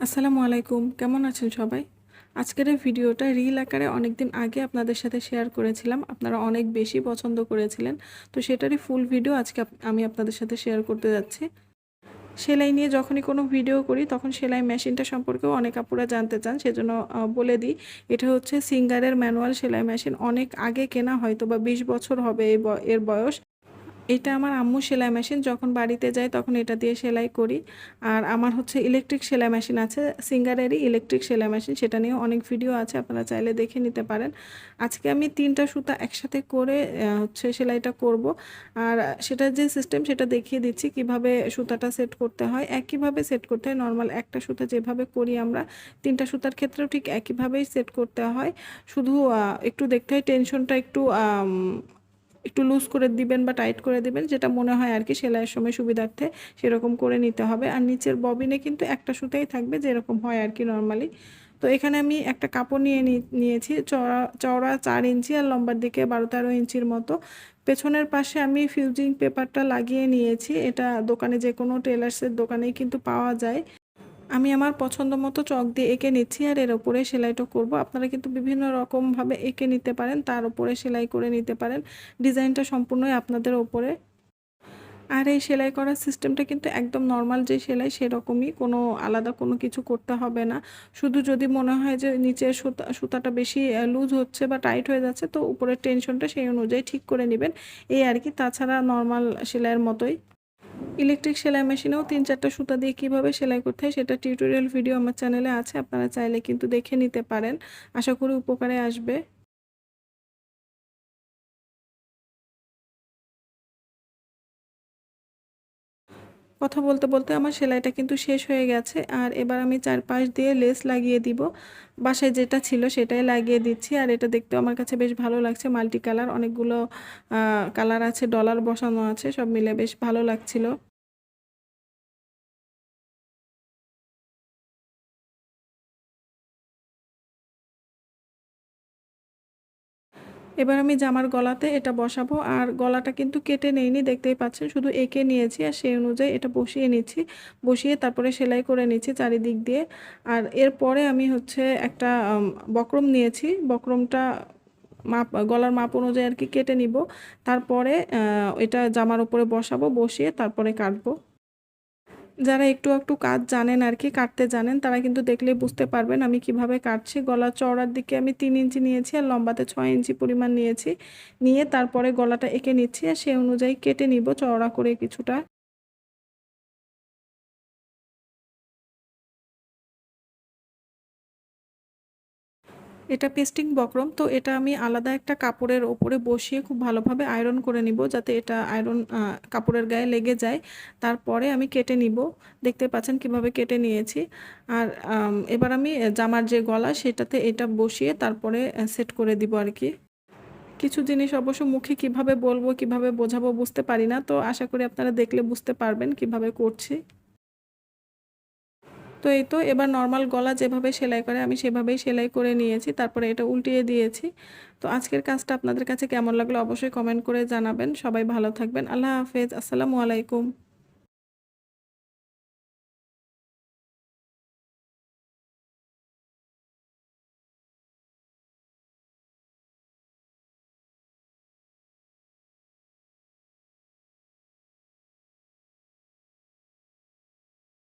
আসসালামু আলাইকুম, কেমন আছেন সবাই? আজকের এই ভিডিওটা রিল আকারে অনেক দিন আগে আপনাদের সাথে শেয়ার করেছিলাম। আপনারা অনেক বেশি পছন্দ করেছিলেন। তো সেটারই ফুল ভিডিও আজকে আমি আপনাদের সাথে শেয়ার করতে যাচ্ছি। সেলাই নিয়ে যখনই কোনো ভিডিও করি, তখন সেলাই মেশিনটা সম্পর্কেও অনেক আপুরা জানতে চান। সেজন্য বলে দিই, এটা হচ্ছে সিঙ্গারের ম্যানুয়াল সেলাই মেশিন অনেক আগে কেনা হয়তো বা বিশ বছর হবে এর বয়স। এটা আমার আম্মু সেলাই মেশিন, যখন বাড়িতে যাই তখন এটা দিয়ে সেলাই করি। আর আমার হচ্ছে ইলেকট্রিক সেলাই মেশিন আছে, সিঙ্গারেরই ইলেকট্রিক সেলাই মেশিন, সেটা নিয়ে অনেক ভিডিও আছে, আপনারা চাইলে দেখে নিতে পারেন। আজকে আমি তিনটা সুতা একসাথে করে হচ্ছে সেলাইটা করব। আর সেটার যে সিস্টেম সেটা দেখিয়ে দিচ্ছি কীভাবে সুতাটা সেট করতে হয়। একইভাবে সেট করতে হয় নর্মাল একটা সুতা যেভাবে করি আমরা, তিনটা সুতার ক্ষেত্রেও ঠিক একইভাবেই সেট করতে হয়। শুধু একটু দেখতে হয় টেনশনটা একটু একটু লুজ করে দিবেন বা টাইট করে দিবেন, যেটা মনে হয় আর কি সেলাইয়ের সময় সুবিধার্থে সেরকম করে নিতে হবে। আর নিচের ববিনে কিন্তু একটা সুতাই থাকবে যেরকম হয় আর কি নর্মালি তো এখানে আমি একটা কাপড় নিয়ে নিয়েছি চড়া চওড়া চার ইঞ্চি আর লম্বার দিকে বারো তেরো ইঞ্চির মতো। পেছনের পাশে আমি ফিউজিং পেপারটা লাগিয়ে নিয়েছি। এটা দোকানে যে কোনো টেলার্সের দোকানেই কিন্তু পাওয়া যায়। আমি আমার পছন্দ মতো চক দিয়ে এঁকে নিচ্ছি আর এর ওপরে সেলাইটা করব। আপনারা কিন্তু বিভিন্ন রকমভাবে এঁকে নিতে পারেন, তার উপরে সেলাই করে নিতে পারেন। ডিজাইনটা সম্পূর্ণই আপনাদের ওপরে আর এই সেলাই করার সিস্টেমটা কিন্তু একদম নর্মাল যে সেলাই, সেরকমই, কোনো আলাদা কোনো কিছু করতে হবে না। শুধু যদি মনে হয় যে নিচের সুতা, সুতাটা বেশি লুজ হচ্ছে বা টাইট হয়ে যাচ্ছে, তো উপরের টেনশনটা সেই অনুযায়ী ঠিক করে নেবেন। এই আর কি, তাছাড়া নর্মাল সেলাইয়ের মতোই। ইলেকট্রিক সেলাই মেশিনেও তিন চারটা সুতা দিয়ে কীভাবে সেলাই করতে হয় সেটা টিউটোরিয়াল ভিডিও আমার চ্যানেলে আছে, আপনারা চাইলে কিন্তু দেখে নিতে পারেন। আশা করি উপকারে আসবে। কথা বলতে বলতে আমার সেলাইটা কিন্তু শেষ হয়ে গেছে, আর এবার আমি চারপাশ দিয়ে লেস লাগিয়ে দিব। বাসায় যেটা ছিল সেটাই লাগিয়ে দিচ্ছি, আর এটা দেখতেও আমার কাছে বেশ ভালো লাগছে মাল্টি কালার অনেকগুলো কালার আছে, ডলার বসানো আছে, সব মিলে বেশ ভালো লাগছিল। এবার আমি জামার গলাতে এটা বসাবো, আর গলাটা কিন্তু কেটে নেইনি, দেখতেই পাচ্ছেন, শুধু এঁকে নিয়েছি, আর সেই অনুযায়ী এটা বসিয়ে নিচ্ছি, বসিয়ে তারপরে সেলাই করে নিচ্ছি চারিদিক দিয়ে। আর এরপরে আমি হচ্ছে একটা বক্রম নিয়েছি, বক্রমটা মাপ, গলার মাপ অনুযায়ী আর কি কেটে নিব, তারপরে এটা জামার উপরে বসাবো, বসিয়ে তারপরে কাটবো। যারা একটু একটু কাজ জানেন আর কি, কাটতে জানেন, তারা কিন্তু দেখলে বুঝতে পারবেন আমি কীভাবে কাটছি। গলা চওড়ার দিকে আমি তিন ইঞ্চি নিয়েছি আর লম্বাতে ছয় ইঞ্চি পরিমাণ নিয়েছি। নিয়ে তারপরে গলাটা এঁকে নিচ্ছি আর সেই অনুযায়ী কেটে নিব চওড়া করে কিছুটা। এটা পেস্টিং বক্রম, তো এটা আমি আলাদা একটা কাপড়ের ওপরে বসিয়ে খুব ভালোভাবে আয়রন করে নিব যাতে এটা আয়রন কাপড়ের গায়ে লেগে যায়। তারপরে আমি কেটে নিব। দেখতে পাচ্ছেন কীভাবে কেটে নিয়েছি। আর এবার আমি জামার যে গলা সেটাতে এটা বসিয়ে তারপরে সেট করে দিব আর কি। কিছু জিনিস অবশ্য মুখে কীভাবে বলব, কীভাবে বোঝাবো বুঝতে পারি না, তো আশা করি আপনারা দেখলে বুঝতে পারবেন কীভাবে করছি। তো এই তো এবার নর্মাল গলা যেভাবে সেলাই করে আমি সেভাবেই সেলাই করে নিয়েছি, তারপরে এটা উল্টিয়ে দিয়েছি। তো আজকের কাজটা আপনাদের কাছে কেমন লাগল অবশ্যই কমেন্ট করে জানাবেন। সবাই ভালো থাকবেন। আল্লাহ হাফেজ। আসসালামু আলাইকুম।